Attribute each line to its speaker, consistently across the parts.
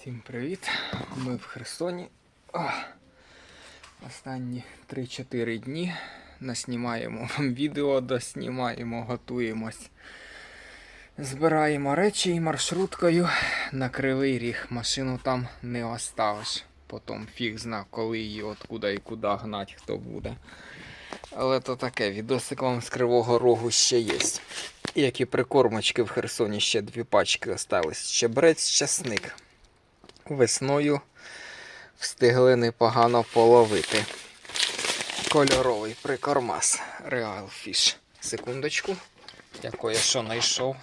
Speaker 1: Всім привіт! Ми в Херсоні. Ох. Останні 3-4 дні наснімаємо вам відео, доснімаємо, готуємось. Збираємо речі і маршруткою на кривий ріг. Машину там не оставиш. Потім фіг зна, коли її, откуда і куди гнать, хто буде. Але то таке, відосик вам з кривого рогу ще є. Як і прикормочки в Херсоні ще дві пачки остались. Щебрець, часник весною встигли непогано половити. Кольоровий прикормас Real Fish. Секундочку, якої що знайшов.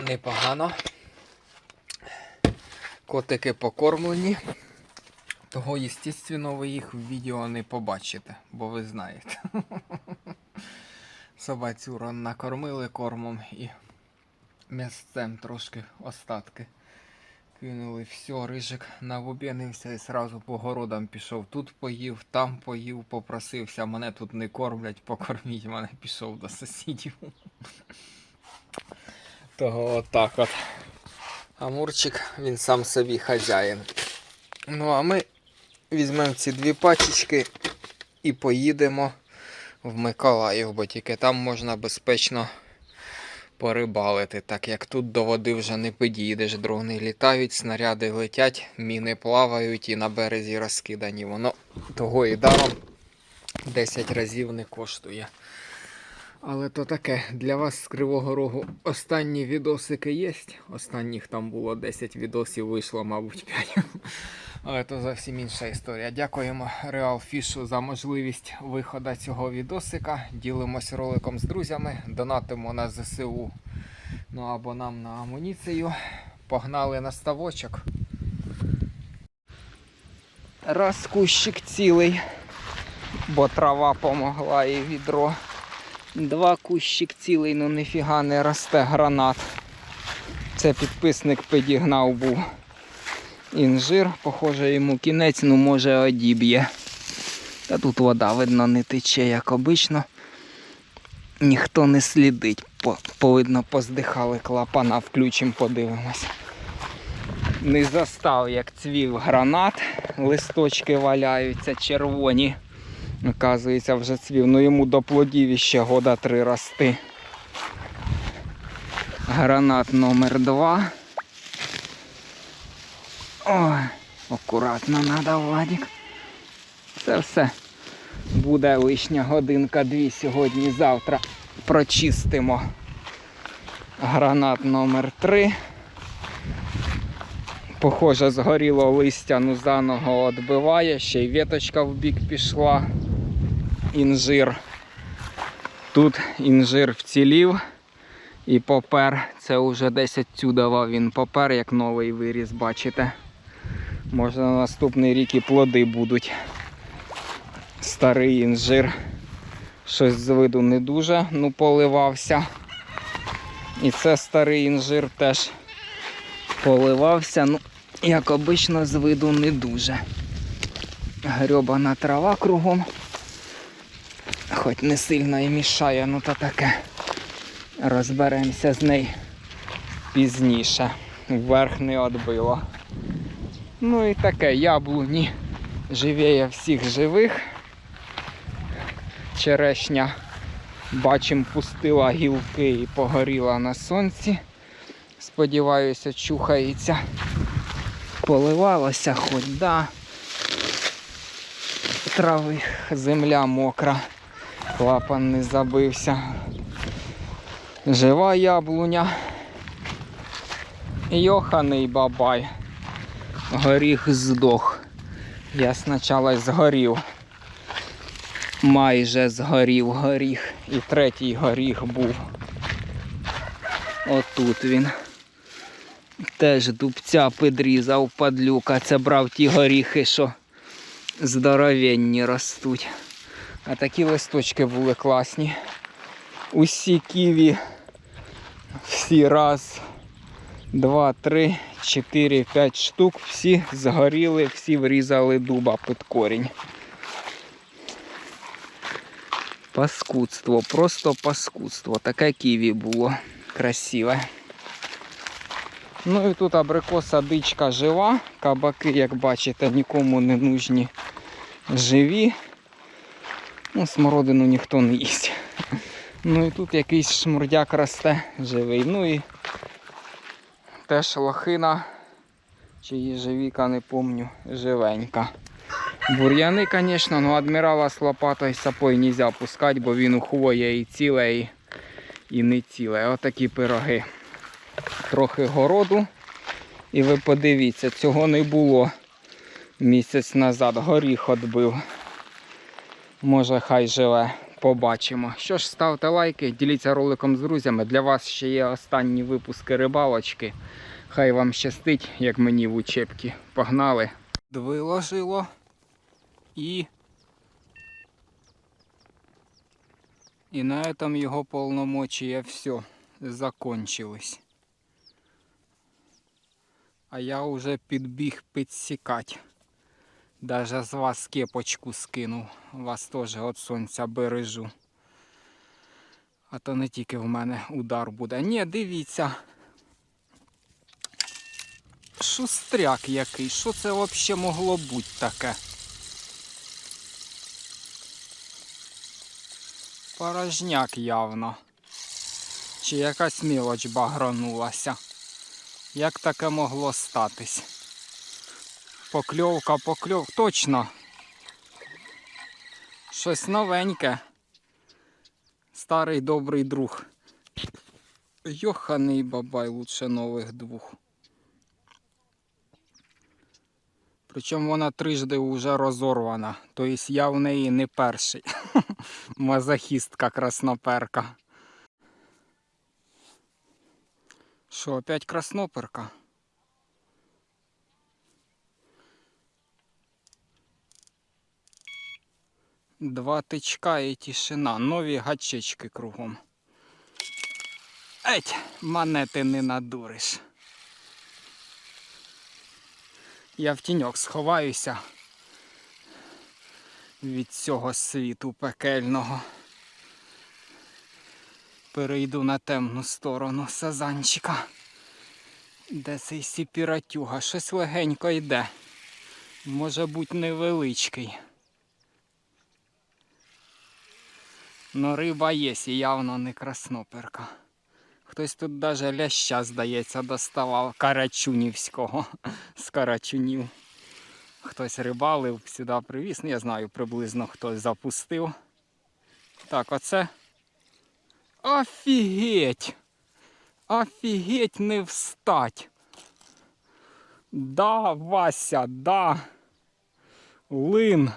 Speaker 1: Непогано. Котики покормлені. Того, естественно, ви їх в відео не побачите, бо ви знаєте. Собацюра накормили кормом і місцем трошки остатки. Кинули все, рижик навубінився і сразу по городам пішов. Тут поїв, там поїв, попросився. Мене тут не кормлять, покорміть мене пішов до сусідів. Того отак от. Амурчик, він сам собі хазяїн. Ну а ми візьмемо ці дві пачечки і поїдемо в Миколаїв, бо тільки там можна безпечно порибалити, так як тут до води вже не підійдеш. Дрони літають, снаряди летять, міни плавають і на березі розкидані. Воно того і даром 10 разів не коштує. Але то таке, для вас з Кривого Рогу останні відосики є. Останніх там було 10 відосів, вийшло, мабуть, 5. Але то зовсім інша історія. Дякуємо Real Fish за можливість виходу цього відосика. Ділимось роликом з друзями, донатимо на ЗСУ. Ну або нам на амуніцію. Погнали на ставочок. Раз кущик цілий, бо трава помогла і відро. Два кущик цілий, ну ніфіга не росте гранат. Це підписник підігнав був інжир, похоже, йому кінець, ну може одіб'є. Та тут вода, видно, не тече, як обично. Ніхто не слідить. По, повидно, поздихали клапана, включимо, подивимось. Не застав, як цвів гранат, листочки валяються червоні. Оказується, вже цвів. Ну йому до плодів іще года три рости. Гранат номер два. Ой, акуратно треба, Владик. Це все. Буде лишня годинка-дві сьогодні-завтра. Прочистимо. Гранат номер 3 Похоже, згоріло листя, ну заново відбиває, ще й віточка в бік пішла. Інжир. Тут інжир вцілів і попер. Це вже десь цю давав він попер, як новий виріс, бачите. Може на наступний рік і плоди будуть. Старий інжир. Щось з виду не дуже ну, поливався. І це старий інжир теж поливався. Ну, як обично, з виду не дуже. Грьобана трава кругом. Хоч не сильно і мішає, ну то таке. Розберемося з нею пізніше. Вверх не відбило. Ну і таке яблуні живіє всіх живих. Черешня, бачимо, пустила гілки і погоріла на сонці. Сподіваюся, чухається. Поливалося хоч да. Трави, земля мокра, клапан не забився. Жива яблуня. Йоханий бабай. Горіх здох. Я спочатку згорів. Майже згорів горіх. І третій горіх був. Отут він. Теж дубця підрізав падлюка. Це брав ті горіхи, що здоровенні ростуть. А такі листочки були класні. Усі ківі. Всі раз, два, три, чотири, п'ять штук. Всі згоріли, всі врізали дуба під корінь. Паскудство, просто паскудство. Таке ківі було красиве. Ну і тут абрикоса дичка жива. Кабаки, як бачите, нікому не нужні живі. Ну, смородину ніхто не їсть. Ну і тут якийсь шмурдяк росте живий. Ну і теж лохина, чи їжевіка, не помню, живенька. Бур'яни, звісно, ну адмірала з лопатою сапою не можна пускати, бо він ухвоє і ціле, і, і не ціле. Отакі пироги. Трохи городу. І ви подивіться, цього не було місяць назад. Горіх отбив. Може, хай живе. Побачимо. Що ж, ставте лайки, діліться роликом з друзями. Для вас ще є останні випуски рибалочки. Хай вам щастить, як мені в учебці. Погнали. Виложило і. І на этом його полномочия все закончились. А я уже підбіг підсікать. Даже з вас кепочку скинув. Вас теж від сонця бережу. А то не тільки в мене удар буде. Ні, дивіться. Шустряк який. Що це взагалі могло бути таке? Порожняк явно. Чи якась мілоч багранулася. Як таке могло статись? Покльовка, покльов. Точно. Щось новеньке. Старий добрий друг. Йоханий бабай лучше нових двох. Причому вона трижди вже розорвана. Тобто я в неї не перший. Мазохістка красноперка. Що, опять красноперка? Два тичка і тишина. Нові гачечки кругом. Еть, мене ти не надуриш. Я в тіньок сховаюся від цього світу пекельного. Перейду на темну сторону сазанчика. Де цей сіпіратюга? Щось легенько йде. Може бути невеличкий. Но риба є і явно не красноперка. Хтось тут даже ляща, здається, доставав карачунівського з карачунів. Хтось рибалив, сюди привіз. Ну, я знаю, приблизно хтось запустив. Так, оце. Офігеть! Офігеть не встать. Да, Вася, да. Лин.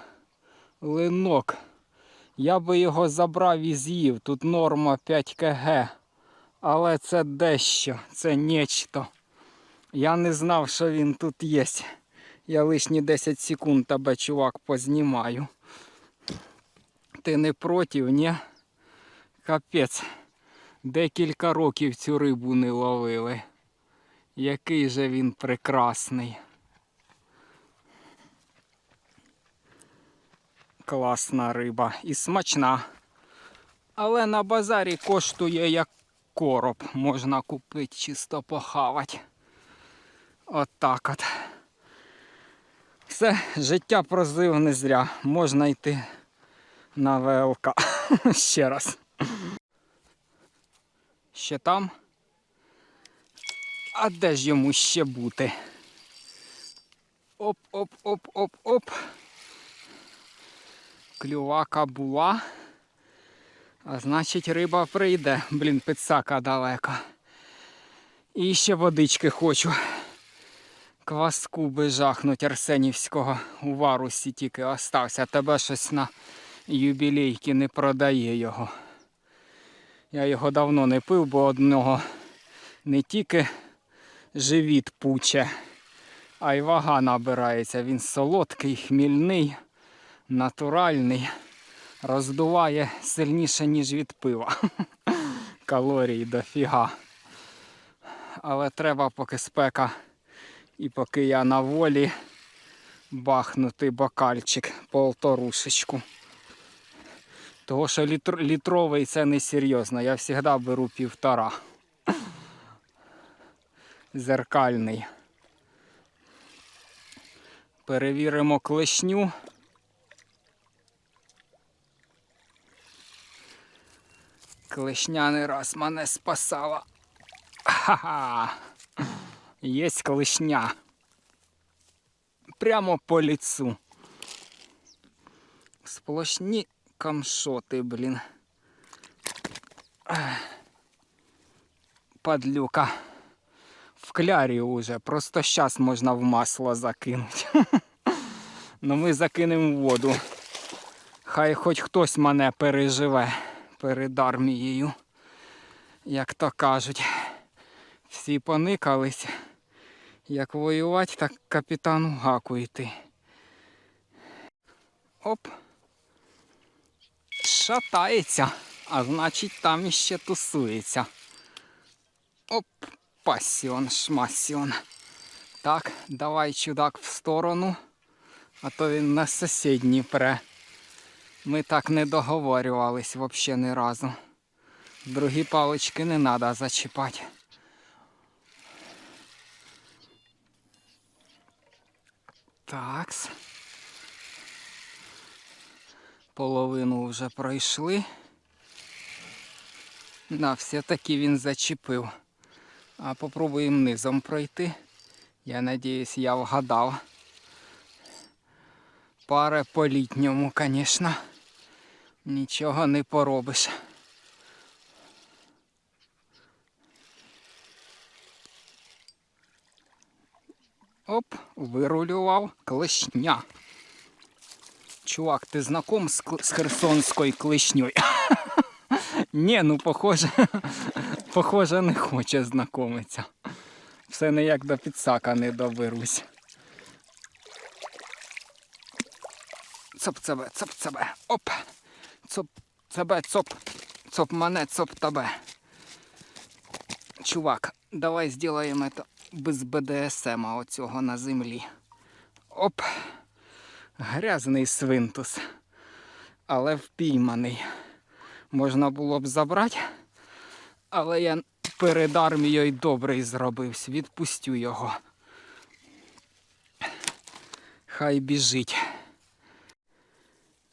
Speaker 1: Линок. Я би його забрав і з'їв. Тут норма 5 кг. Але це дещо, це нечто. Я не знав, що він тут є. Я лишні 10 секунд тебе, чувак, познімаю. Ти не проти, ні? Капець. Декілька років цю рибу не ловили. Який же він прекрасний. Класна риба і смачна. Але на базарі коштує як короб. Можна купити чисто похавати. От так от. Все, життя прозив не зря. Можна йти на ВЛК. Ще раз. Ще там. А де ж йому ще бути? Оп-оп-оп-оп-оп. Клювака була. А значить риба прийде. Блін, підсака далеко. І ще водички хочу. Кваску би жахнуть Арсенівського у варусі тільки остався. Тебе щось на юбілейки не продає його. Я його давно не пив, бо одного не тільки живіт пуче, а й вага набирається. Він солодкий, хмільний, натуральний, роздуває сильніше, ніж від пива. Калорій дофіга. Але треба, поки спека і поки я на волі бахнути бокальчик полторушечку. Того, що літр, літровий це не серйозно. Я завжди беру півтора. зеркальний. Перевіримо клешню. Клешня не раз мене спасала. Ха-ха! Єсть клешня. Прямо по лицу. Сплошні камшоти, блін. Падлюка. В клярі уже. Просто щас можна в масло закинути. Ну ми закинемо в воду. Хай хоч хтось мене переживе перед армією. Як то кажуть. Всі поникались. Як воювати, так капітану гаку йти. Оп. Шатається, а значить там іще тусується. Оп, пасіон, шмасіон. Так, давай чудак в сторону, а то він на сусідній пре. Ми так не договорювались взагалі ні разу. Другі палички не треба зачіпати. Такс. Половину вже пройшли. Да, все-таки він зачепив. А попробуємо низом пройти. Я надіюсь, я вгадав. Паре по літньому, звісно. Нічого не поробиш. Оп, вирулював клешня. Чувак, ти знаком з, з херсонською клешньою? Ні, ну похоже, похоже, не хоче знайомитися. Все ніяк до підсака не доберусь. Цоп цебе. Оп. Цоп цебе, цоп. Цоп мене, цоп тебе. Чувак, давай зробимо це без БДСМ оцього на землі. Оп. Грязний свинтус. Але впійманий. Можна було б забрати, але я перед армією добрий зробився. Відпустю його. Хай біжить.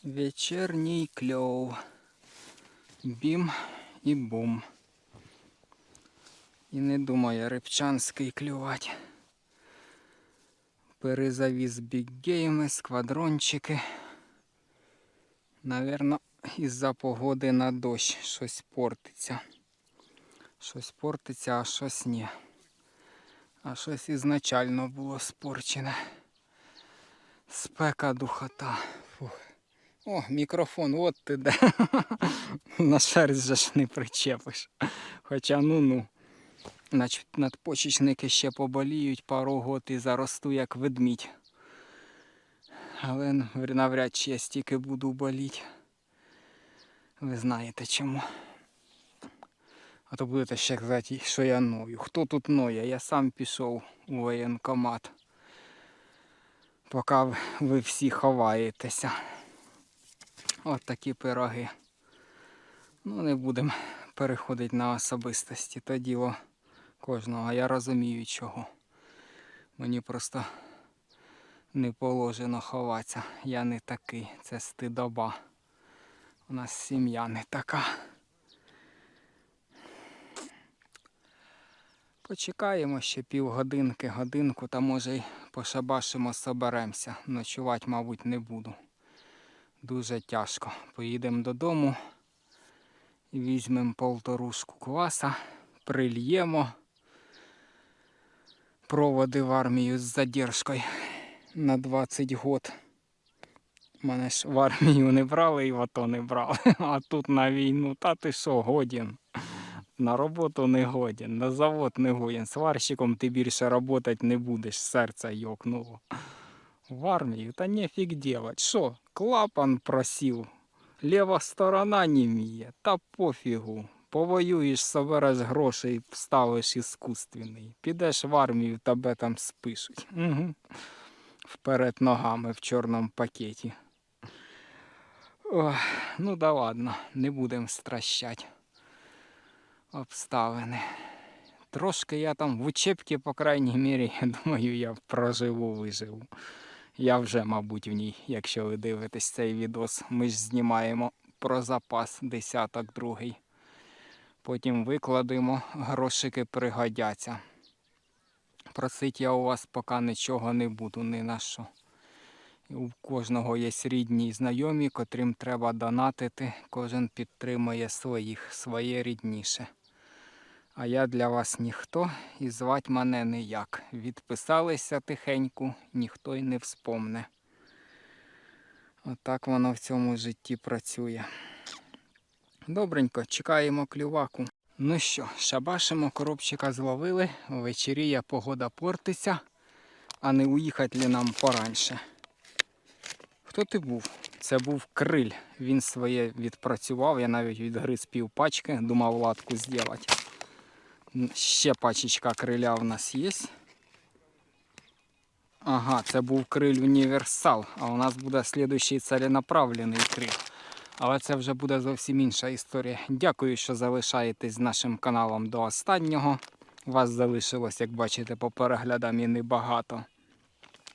Speaker 1: Вечірній кльов. Бім і бум. І не думає рибчанський клювати. Перезавіз біггейми, сквадрончики. Навірно, із-за погоди на дощ щось портиться. Щось портиться, а щось ні. А щось ізначально було спорчене. Спека духота. О, мікрофон, от ти де. На шерсть же ж не причепиш. Хоча ну-ну. Значить, надпочечники ще поболіють пару год і заросту як ведмідь. Але навряд чи я стільки буду боліти. Ви знаєте чому. А то будете ще казати, що я ною. Хто тут ноє? Я сам пішов у воєнкомат. Поки ви всі ховаєтеся. От такі пироги. Ну, не будемо переходити на особистості. То діло кожного. Я розумію чого. Мені просто не положено ховатися. Я не такий. Це стидоба. У нас сім'я не така. Почекаємо ще півгодинки, годинку, та може й пошабашимо, соберемося. Ночувати, мабуть, не буду. Дуже тяжко. Поїдемо додому візьмемо полторушку кваса, прильємо проводи в армію з задержкою на 20 год. Мене ж в армію не брали і в АТО не брали. А тут на війну, та ти що, годін. На роботу не годен, на завод не годен. Сварщиком ти більше працювати не будеш, серце йокнуло. В армію, та нефіг делать. Що, клапан просів, ліва сторона не вміє, та пофігу. Повоюєш, собереш грошей, вставиш іскусственний. Підеш в армію, тебе там спишуть. Угу. Вперед ногами в чорному пакеті. Ох, ну да ладно, не будемо стращати обставини. трошки я там в учебці, по крайній мірі, думаю, я проживу, виживу. Я вже, мабуть, в ній, якщо ви дивитесь цей відос. Ми ж знімаємо про запас десяток другий. Потім викладемо, грошики пригодяться. Просить я у вас поки нічого не буду, ні на що. У кожного є рідні і знайомі, котрим треба донатити. Кожен підтримує своїх, своє рідніше. А я для вас ніхто і звать мене ніяк. Відписалися тихеньку, ніхто й не вспомне. Отак воно в цьому житті працює. Добренько, чекаємо клюваку. Ну що, шабашимо, коробчика зловили, вечеріє, погода портиться, а не уїхати ли нам пораньше. Хто ти був? Це був криль. Він своє відпрацював, я навіть відгриз пів пачки, думав латку зробити. Ще пачечка криля в нас є. Ага, це був криль універсал, а у нас буде слідуючий ціленаправлений криль. Але це вже буде зовсім інша історія. Дякую, що залишаєтесь нашим каналом до останнього. Вас залишилось, як бачите, по переглядам і небагато.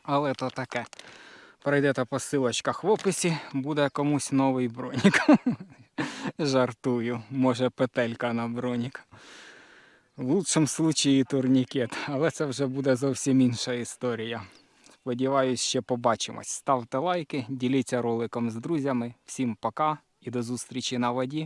Speaker 1: Але то таке. Перейдете по силочках в описі, буде комусь новий бронік. Жартую, може петелька на бронік. В лучшому случаї турнікет, але це вже буде зовсім інша історія. Сподіваюсь, ще побачимось. Ставте лайки, діліться роликом з друзями. Всім пока і до зустрічі на воді.